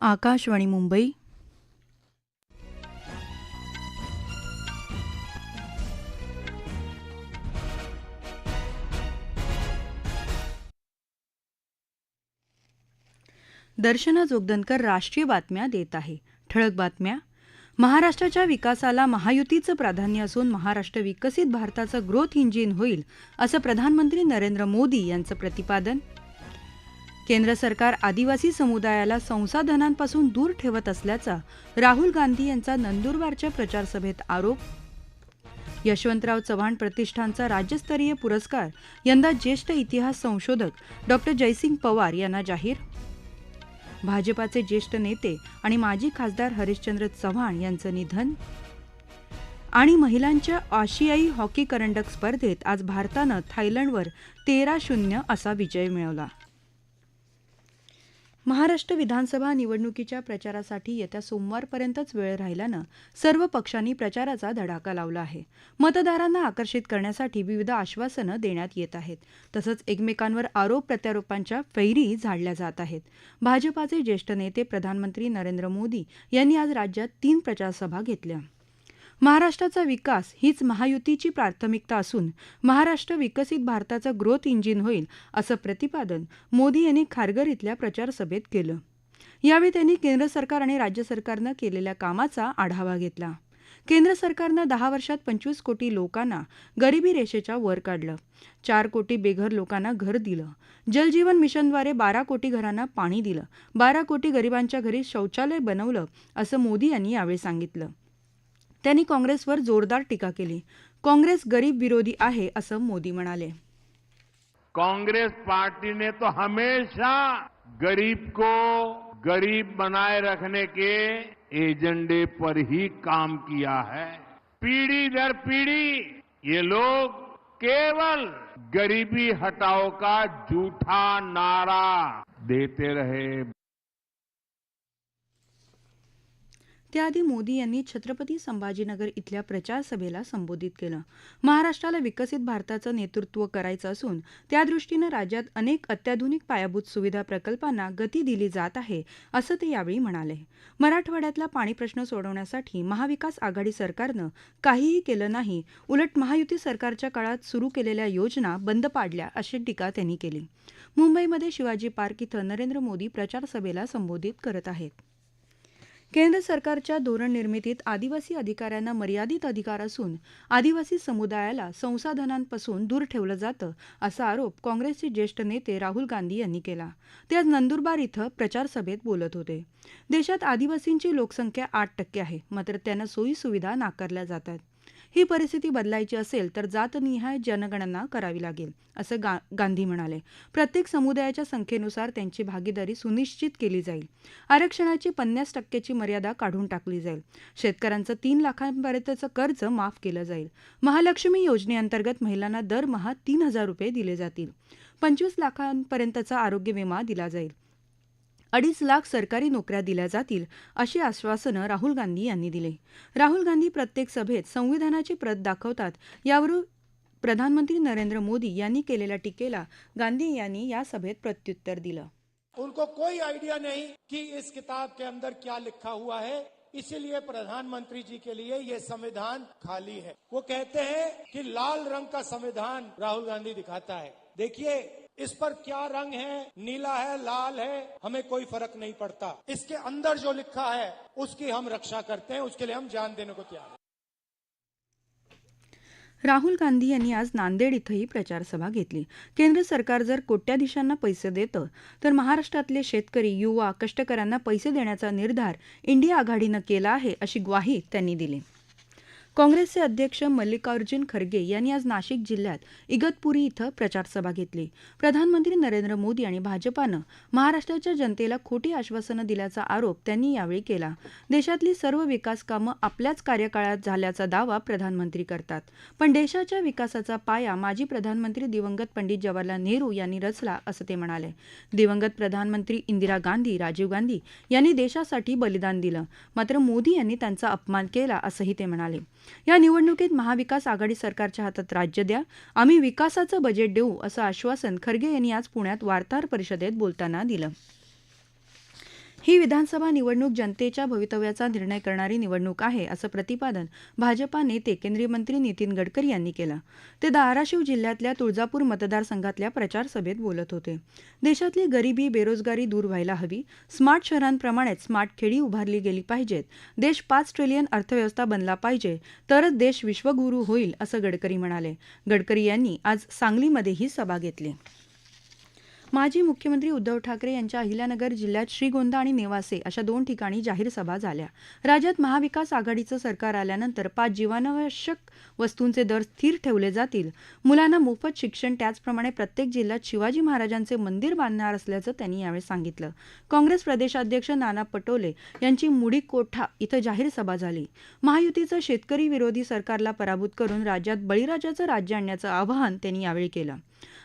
आकाशवाणी मुंबई. दर्शना जोगदनकर राष्ट्रीय बातम्या देत आहे. ठळक बातम्या. महाराष्ट्राच्या विकासाला महायुतीचं प्राधान्य असून महाराष्ट्र विकसित भारताचं ग्रोथ इंजिन होईल असं प्रधानमंत्री नरेंद्र मोदी यांचं प्रतिपादन. केंद्र सरकार आदिवासी समुदायाला संसाधनांपासून दूर ठेवत असल्याचा राहुल गांधी यांचा नंदुरबारच्या प्रचारसभेत आरोप. यशवंतराव चव्हाण प्रतिष्ठानचा राज्यस्तरीय पुरस्कार यंदा ज्येष्ठ इतिहास संशोधक डॉ. जयसिंग पवार यांना जाहीर. भाजपाचे ज्येष्ठ नेते आणि माजी खासदार हरिश्चंद्र चव्हाण यांचं निधन. आणि महिलांच्या आशियाई हॉकी करंडक स्पर्धेत आज भारतानं थायलंडवर तेरा शून्य असा विजय मिळवला. महाराष्ट्र विधानसभा निवडणुकीच्या प्रचारासाठी येत्या सोमवारपर्यंतच वेळ राहिल्यानं सर्व पक्षांनी प्रचाराचा धडाका लावला आहे. मतदारांना आकर्षित करण्यासाठी विविध आश्वासनं देण्यात येत आहेत. तसंच एकमेकांवर आरोप प्रत्यारोपांच्या फैरी झाडल्या जात आहेत. भाजपाचे ज्येष्ठ नेते प्रधानमंत्री नरेंद्र मोदी यांनी आज राज्यात तीन प्रचारसभा घेतल्या. महाराष्ट्राचा विकास हीच महायुतीची प्राथमिकता असून महाराष्ट्र विकसित भारताचं ग्रोथ इंजिन होईल असं प्रतिपादन मोदी यांनी खारघर इथल्या प्रचारसभेत केलं. यावेळी त्यांनी केंद्र सरकार आणि राज्य सरकारनं केलेल्या कामाचा आढावा घेतला. केंद्र सरकारनं दहा वर्षात पंचवीस कोटी लोकांना गरिबी रेषेच्या वर काढलं. चार कोटी बेघर लोकांना घर दिलं. जलजीवन मिशनद्वारे बारा कोटी घरांना पाणी दिलं. बारा कोटी गरिबांच्या घरी शौचालय बनवलं असं मोदी यांनी यावेळी सांगितलं. त्यांनी काँग्रेसवर जोरदार टीका केली. काँग्रेस गरीब विरोधी आहे, असं मोदी म्हणाले. कांग्रेस पार्टी ने तो हमेशा गरीब को गरीब बनाए रखने के एजेंडे पर ही काम किया है। पीढ़ी दर पीढ़ी ये लोग केवल गरीबी हटाओ का झूठा नारा देते रहे। त्याआधी मोदी यांनी छत्रपती संभाजीनगर इथल्या प्रचारसभेला संबोधित केलं. महाराष्ट्राला विकसित भारताचं नेतृत्व करायचं असून त्यादृष्टीनं राज्यात अनेक अत्याधुनिक पायाभूत सुविधा प्रकल्पांना गती दिली जात आहे असं ते यावेळी म्हणाले. मराठवाड्यातला पाणी प्रश्न सोडवण्यासाठी महाविकास आघाडी सरकारनं काहीही केलं नाही उलट महायुती सरकारच्या काळात सुरू केलेल्या योजना बंद पाडल्या अशी टीका त्यांनी केली. मुंबईमध्ये शिवाजी पार्क इथं नरेंद्र मोदी प्रचारसभेला संबोधित करत आहेत. केंद्र सरकारच्या धोरण निर्मितीत आदिवासी अधिकाऱ्यांना मर्यादित अधिकार असून आदिवासी समुदायाला संसाधनांपासून दूर ठेवलं जातं असा आरोप काँग्रेसचे ज्येष्ठ नेते राहुल गांधी यांनी केला. ते आज नंदुरबार इथं प्रचारसभेत बोलत होते. देशात आदिवासींची लोकसंख्या आठ टक्के आहे मात्र त्यांना सोयी सुविधा नाकारल्या जातात. ही परिस्थिती बदलायची असेल तर जातनिहाय जनगणना करावी लागेल असं गा गांधी म्हणाले. प्रत्येक समुदायाच्या संख्येनुसार त्यांची भागीदारी सुनिश्चित केली जाईल. आरक्षणाची पन्नास टक्क्याची मर्यादा काढून टाकली जाईल. शेतकऱ्यांचं तीन लाखांपर्यंतचं कर्ज माफ केलं जाईल. महालक्ष्मी योजनेअंतर्गत महिलांना दरमहा तीन हजार रुपये दिले जातील. पंचवीस लाखांपर्यंतचा आरोग्य विमा दिला जाईल. अडीच लाख सरकारी नोकऱ्या दिल्या जातील अशी आश्वासनं राहुल गांधी यांनी दिली. राहुल गांधी प्रत्येक सभेत संविधानाची प्रत दाखवतात यावरून प्रधानमंत्री नरेंद्र मोदी यांनी केलेल्या टीकेला गांधी यांनी या सभेत प्रत्युत्तर दिलं. उनको कोई आइडिया नहीं कि इस किताब के अंदर क्या लिखा हुआ है। इसीलिए प्रधानमंत्री जी के लिए ये संविधान खाली है। वो कहते हैं कि लाल रंग का संविधान राहुल गांधी दिखाता है। देखिए इस पर क्या रंग है? नीला है लाल है हमें कोई फर्क नहीं पड़ता। इसके अंदर जो लिखा है उसकी हम रक्षा करते हैं उसके लिए हम जान देने को तैयार हैं। राहुल गांधी यांनी आज नांदेड इथंही प्रचारसभा घेतली. केंद्र सरकार जर कोट्याधीशांना पैसे देतं तर महाराष्ट्रातले शेतकरी युवा कष्टकऱ्यांना पैसे देण्याचा निर्धार इंडिया आघाडीनं केला आहे अशी ग्वाही त्यांनी दिली. काँग्रेसचे अध्यक्ष मल्लिकार्जुन खरगे यांनी आज नाशिक जिल्ह्यात इगतपुरी इथं प्रचारसभा घेतली. प्रधानमंत्री नरेंद्र मोदी आणि भाजपानं महाराष्ट्राच्या जनतेला खोटी आश्वासनं दिल्याचा आरोप त्यांनी यावेळी केला. देशातली सर्व विकास कामं आपल्याच कार्यकाळात झाल्याचा दावा प्रधानमंत्री करतात. पण देशाच्या विकासाचा पाया माजी प्रधानमंत्री दिवंगत पंडित जवाहरलाल नेहरू यांनी रचला असं ते म्हणाले. दिवंगत प्रधानमंत्री इंदिरा गांधी राजीव गांधी यांनी देशासाठी बलिदान दिलं. मात्र मोदी यांनी त्यांचा अपमान केला असंही ते म्हणाले. या निवडणुकीत महाविकास आघाडी सरकारच्या हातात राज्य द्या आम्ही विकासाचं बजेट देऊ असं आश्वासन खरगे यांनी आज पुण्यात वार्ताहर परिषदेत बोलताना दिलं. ही विधानसभा निवडणूक जनतेच्या भवितव्याचा निर्णय करणारी निवडणूक आहे असं प्रतिपादन भाजपा नेते केंद्रीय मंत्री नितीन गडकरी यांनी केलं. ते धाराशिव जिल्ह्यातल्या तुळजापूर मतदारसंघातल्या प्रचारसभेत बोलत होते. देशातली गरिबी बेरोजगारी दूर व्हायला हवी. स्मार्ट शहरांप्रमाणेच स्मार्ट खेडी उभारली गेली पाहिजेत. देश पाच ट्रिलियन अर्थव्यवस्था बनला पाहिजे तरच देश विश्वगुरू होईल असं गडकरी म्हणाले. गडकरी यांनी आज सांगलीमध्येही सभा घेतली. माजी मुख्यमंत्री उद्धव ठाकरे यांच्या अहिल्यानगर जिल्ह्यात श्रीगोंदा आणि नेवासे अशा दोन ठिकाणी जाहीर सभा झाल्या. राज्यात महाविकास आघाडीचं सरकार आल्यानंतर पाच जीवनावश्यक वस्तूंचे दर स्थिर ठेवले जातील. मुलांना मोफत शिक्षण त्याचप्रमाणे प्रत्येक जिल्ह्यात शिवाजी महाराजांचे मंदिर बांधणार असल्याचं त्यांनी यावेळी सांगितलं. काँग्रेस प्रदेशाध्यक्ष नाना पटोले यांची मुडी कोठा इथं जाहीर सभा झाली. महायुतीचं शेतकरी विरोधी सरकारला पराभूत करून राज्यात बळीराजाचं राज्य आणण्याचं आवाहन त्यांनी यावेळी केलं.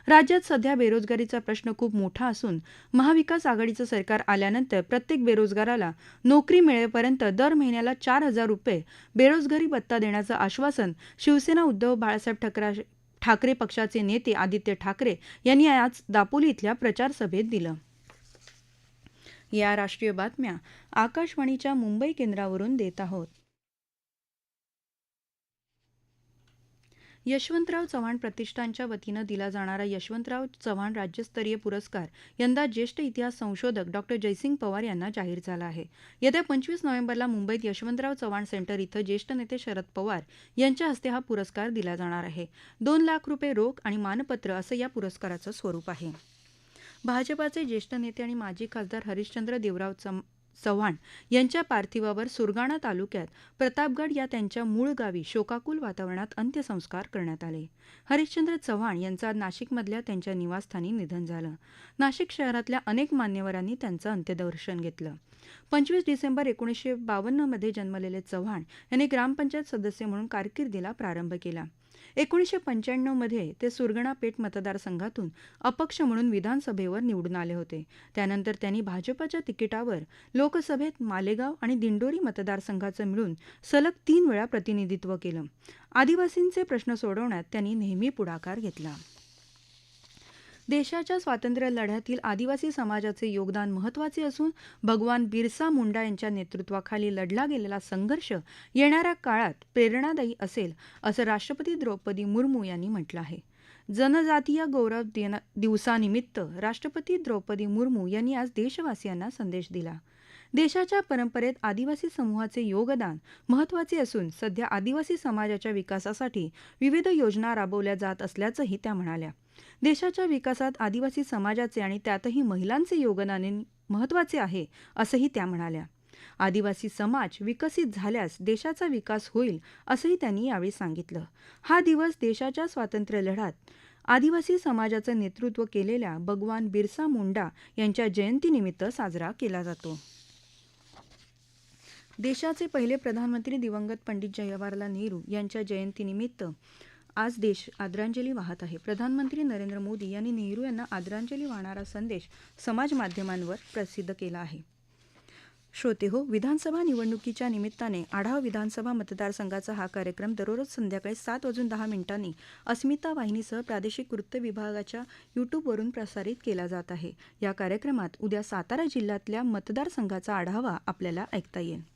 राज्यात सध्या बेरोजगारीचा प्रश्न खूप मोठा असून महाविकास आघाडीचं सरकार आल्यानंतर प्रत्येक बेरोजगाराला नोकरी मिळेपर्यंत दर महिन्याला चार हजार रुपये बेरोजगारी भत्ता देण्याचं आश्वासन शिवसेना उद्धव बाळासाहेब ठाकरे ठाकरे पक्षाचे नेते आदित्य ठाकरे यांनी आज दापोली इथल्या प्रचारसभेत दिलं. या राष्ट्रीय बातम्या आकाशवाणीच्या मुंबई केंद्रावरून देत आहोत. यशवंतराव चव्हाण प्रतिष्ठानच्या वतीनं दिला जाणारा यशवंतराव चव्हाण राज्यस्तरीय पुरस्कार यंदा ज्येष्ठ इतिहास संशोधक डॉक्टर जयसिंग पवार यांना जाहीर झाला आहे. येत्या पंचवीस नोव्हेंबरला मुंबईत यशवंतराव चव्हाण सेंटर इथं ज्येष्ठ नेते शरद पवार यांच्या हस्ते हा पुरस्कार दिला जाणार आहे. दोन लाख रुपये रोख आणि मानपत्र असं या पुरस्काराचं स्वरूप आहे. भाजपाचे ज्येष्ठ नेते आणि माजी खासदार हरिश्चंद्र देवराव चम चव्हाण यांच्या पार्थिवावर सुरगाणा तालुक्यात प्रतापगड या त्यांच्या मूळ गावी शोकाकुल वातावरणात अंत्यसंस्कार करण्यात आले. हरिश्चंद्र चव्हाण यांचं आज नाशिकमधल्या त्यांच्या निवासस्थानी निधन झालं. नाशिक शहरातल्या अनेक मान्यवरांनी त्यांचं अंत्यदर्शन घेतलं. पंचवीस डिसेंबर एकोणीसशे बावन्नमध्ये जन्मलेले चव्हाण यांनी ग्रामपंचायत सदस्य म्हणून कारकिर्दीला प्रारंभ केला. एकोणीसशे पंच्याण्णवमध्ये ते सुरगणा पेठ मतदारसंघातून अपक्ष म्हणून विधानसभेवर निवडून आले होते. त्यानंतर त्यांनी भाजपच्या तिकिटावर लोकसभेत मालेगाव आणि दिंडोरी मतदारसंघाचं मिळून सलग तीन वेळा प्रतिनिधित्व केलं. आदिवासींचे प्रश्न सोडवण्यात त्यांनी नेहमी पुढाकार घेतला. देशाच्या स्वातंत्र्य लढ्यातील आदिवासी समाजाचे योगदान महत्त्वाचे असून भगवान बिरसा मुंडा यांच्या नेतृत्वाखाली लढला गेलेला संघर्ष येणाऱ्या काळात प्रेरणादायी असेल असं राष्ट्रपती द्रौपदी मुर्मू यांनी म्हटलं आहे. जनजातीय गौरव दिवसानिमित्त राष्ट्रपती द्रौपदी मुर्मू यांनी आज देशवासियांना संदेश दिला. देशाच्या परंपरेत आदिवासी समूहाचे योगदान महत्त्वाचे असून सध्या आदिवासी समाजाच्या विकासासाठी विविध योजना राबवल्या जात असल्याचंही त्या म्हणाल्या. देशाच्या विकासात आदिवासी समाजाचे आणि त्यातही महिलांचे योगदान महत्त्वाचे आहे असंही त्या म्हणाल्या. आदिवासी समाज विकसित झाल्यास देशाचा विकास होईल असंही त्यांनी यावेळी सांगितलं. हा दिवस देशाच्या स्वातंत्र्य लढ्यात आदिवासी समाजाचं नेतृत्व केलेल्या भगवान बिरसा मुंडा यांच्या जयंतीनिमित्त साजरा केला जातो. देशाचे पहिले प्रधानमंत्री दिवंगत पंडित जवाहरलाल नेहरू यांच्या जयंतीनिमित्त आज देश आदरांजली वाहत आहे. प्रधानमंत्री नरेंद्र मोदी यांनी नेहरू यांना आदरांजली वाहणारा संदेश समाज माध्यमांवर प्रसिद्ध केला आहे. श्रोते हो विधानसभा निवडणुकीच्या निमित्ताने आढावा विधानसभा मतदारसंघाचा हा कार्यक्रम दररोज संध्याकाळी सात वाजून दहा मिनिटांनी अस्मिता वाहिनीसह प्रादेशिक वृत्त विभागाच्या यूट्यूबवरून प्रसारित केला जात आहे. या कार्यक्रमात उद्या सातारा जिल्ह्यातल्या मतदारसंघाचा आढावा आपल्याला ऐकता येईल.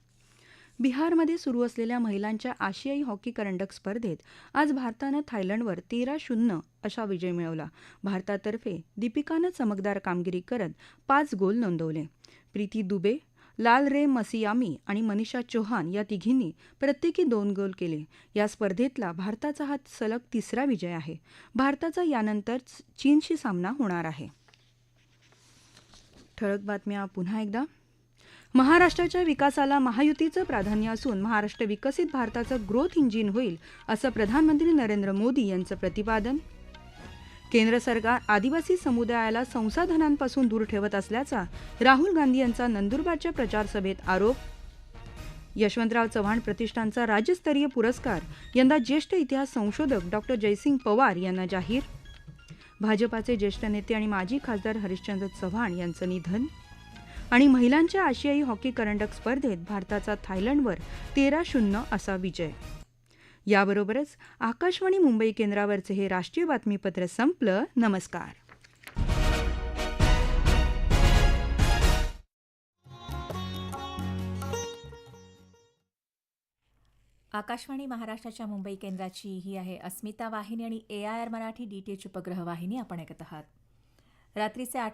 बिहारमध्ये सुरू असलेल्या महिलांच्या आशियाई हॉकी करंडक स्पर्धेत आज भारतानं थायलंडवर तेरा शून्य असा विजय मिळवला. भारतातर्फे दीपिकानं चमकदार कामगिरी करत पाच गोल नोंदवले. प्रीती दुबे लाल रे मसियामी आणि मनीषा चौहान या तिघींनी प्रत्येकी दोन गोल केले. या स्पर्धेतला भारताचा हा सलग तिसरा विजय आहे. भारताचा यानंतर चीनशी सामना होणार आहे. ठळक बातम्या पुन्हा एकदा. महाराष्ट्राच्या विकासाला महायुतीचं प्राधान्य असून महाराष्ट्र विकसित भारताचं ग्रोथ इंजिन होईल असं प्रधानमंत्री नरेंद्र मोदी यांचं प्रतिपादन. केंद्र सरकार आदिवासी समुदायाला संसाधनांपासून दूर ठेवत असल्याचा राहुल गांधी यांचा नंदुरबारच्या प्रचारसभेत आरोप. यशवंतराव चव्हाण प्रतिष्ठानचा राज्यस्तरीय पुरस्कार यंदा ज्येष्ठ इतिहास संशोधक डॉक्टर जयसिंग पवार यांना जाहीर. भाजपाचे ज्येष्ठ नेते आणि माजी खासदार हरिश्चंद्र चव्हाण यांचं निधन. आणि महिलांच्या आशियाई हॉकी करंडक स्पर्धेत भारताचा थायलंडवर तेरा शून्य असा विजय. याबरोबरच आकाशवाणी मुंबई केंद्रावरचे हे राष्ट्रीय बातमीपत्र संपलं. नमस्कार. आकाशवाणी महाराष्ट्राच्या मुंबई केंद्राची ही आहे अस्मिता वाहिनी आणि A I R Marathi D T H उपग्रह वाहिनी आपण ऐकत आहात. रात्रीचे आठ